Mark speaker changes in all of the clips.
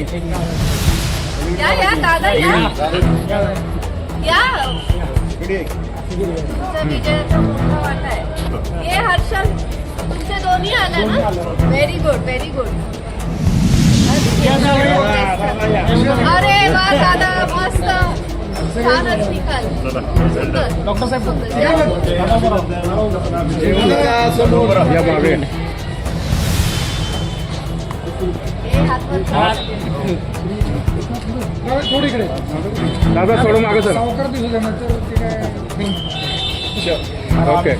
Speaker 1: या या दादा या. या. तुमचा विजयाचा मोठा वाटा आहे. हे हर्षल तुमचे दोन्ही आले ना? व्हेरी गुड व्हेरी गुड अरे वा दादा मस्त. छानच निकाल. सुंदर डॉक्टर
Speaker 2: दादा सोडून मागे सर ओके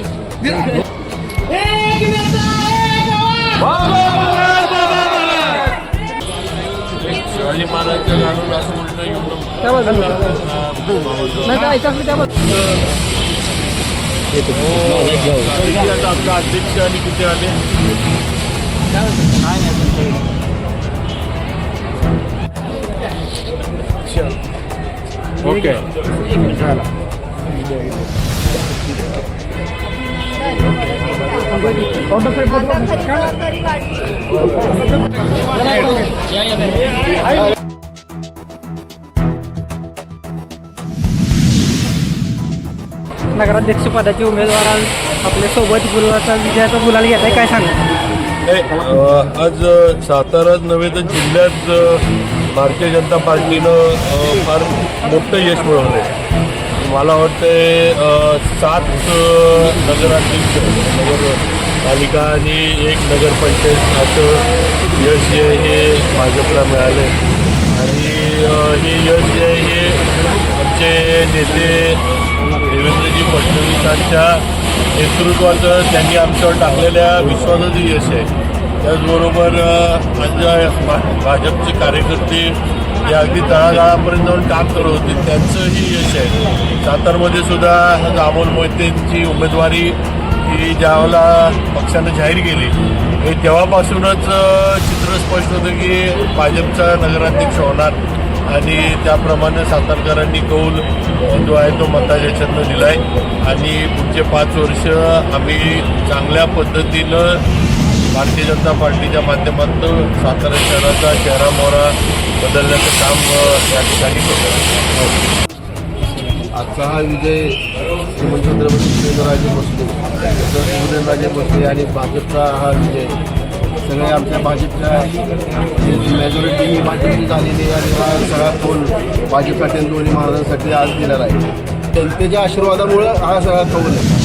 Speaker 3: शिवाजी महाराजांच्या गाडून असं उलटं येऊन आता अध्यक्ष आणि कुठे आले
Speaker 1: काय नाही
Speaker 4: नगराध्यक्ष पदाचे उमेदवार आपल्यासोबत गुलाचा विजयाचा गुलाल घेत आहे. काय सांगा
Speaker 3: आज साताराच नव्हे तर जिल्ह्यात भारतीय जनता पार्टीनं फार मोठं यश मिळवलं आहे मला वाटतं सात नगराध्यक्ष नगरपालिका आणि एक नगरपंचायत असं यश जे आहे हे भाजपला मिळालं आहे आणि हे यश जे आहे हे आमचे नेते देवेंद्रजी फडणवीसांच्या नेतृत्वाचं त्यांनी आमच्यावर टाकलेल्या विश्वासाचं यश आहे. त्याचबरोबर म्हणजे भा- भाजपचे कार्यकर्ते जे अगदी तळागाळापर्यंत जाऊन काम करत होते त्यांचंही यश आहे. सातारमध्ये सुद्धा आज अमोल मोहितेंची उमेदवारी ही ज्यावेळेला पक्षानं जाहीर केली हे तेव्हापासूनच चित्र स्पष्ट होतं की भाजपचा नगराध्यक्ष होणार आणि त्याप्रमाणे सातारकरांनी कौल जो आहे तो मताच्या छंद दिला आहे आणि पुढचे पाच वर्ष आम्ही चांगल्या पद्धतीनं भारतीय जनता पार्टीच्या माध्यमातून सातारा शहराचा चेहरा मोहरा बदलण्याचं काम या ठिकाणी होतं. हो.
Speaker 5: आजचा हा विजय श्रीमंत छत्रपती शिवेंद्रराजे भोसले शिवेंद्रराजे भोसले आणि भाजपचा हा विजय. सगळे आमच्या भाजपच्या जी मेजॉरिटी ही भाजपची झालेली आहे आणि हा सगळा कौल भाजपसाठी आणि दोन्ही महाराजांसाठी आज दिलेला आहे. जनतेच्या आशीर्वादामुळं हा सगळा कौल आहे.